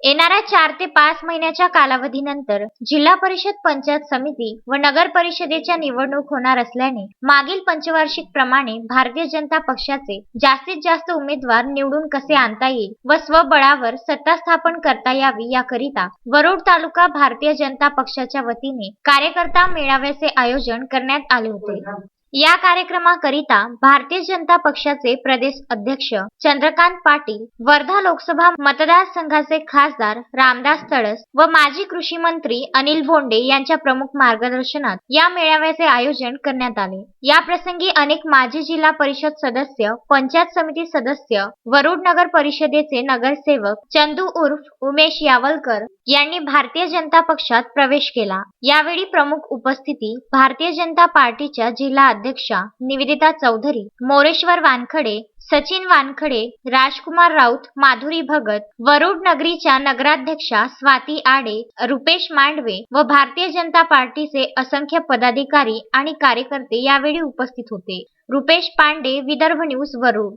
येणाऱ्या चार ते पाच महिन्याच्या कालावधीनंतर जिल्हा परिषद पंचायत समिती व नगर परिषदेच्या निवडणूक होणार असल्याने मागील पंचवार्षिक प्रमाणे भारतीय जनता पक्षाचे जास्तीत जास्त उमेदवार निवडून कसे आणता येईल व स्वबळावर सत्ता स्थापन करता यावी याकरिता वरुड तालुका भारतीय जनता पक्षाच्या वतीने कार्यकर्ता मेळाव्याचे आयोजन करण्यात आले होते. या कार्यक्रमाकरिता भारतीय जनता पक्षाचे प्रदेश अध्यक्ष चंद्रकांत पाटील वर्धा लोकसभा मतदारसंघाचे खासदार रामदास तडस व माजी कृषी मंत्री अनिल बोंडे यांच्या प्रमुख मार्गदर्शनात या मेळाव्याचे आयोजन करण्यात आले. या प्रसंगी अनेक माजी जिल्हा परिषद सदस्य पंचायत समिती सदस्य वरुड नगर परिषदेचे नगरसेवक चंदू उर्फ उमेश यावलकर यांनी भारतीय जनता पक्षात प्रवेश केला. यावेळी प्रमुख उपस्थिती भारतीय जनता पार्टीच्या जिल्हा अध्यक्षा निवेदिता चौधरी मोरेश्वर वानखडे सचिन वानखडे राजकुमार राऊत माधुरी भगत वरुड नगरीच्या नगराध्यक्षा स्वाती आडे रुपेश मांडवे व भारतीय जनता पार्टीचे असंख्य पदाधिकारी आणि कार्यकर्ते यावेळी उपस्थित होते. रुपेश पांडे विदर्भ न्यूज वरुड.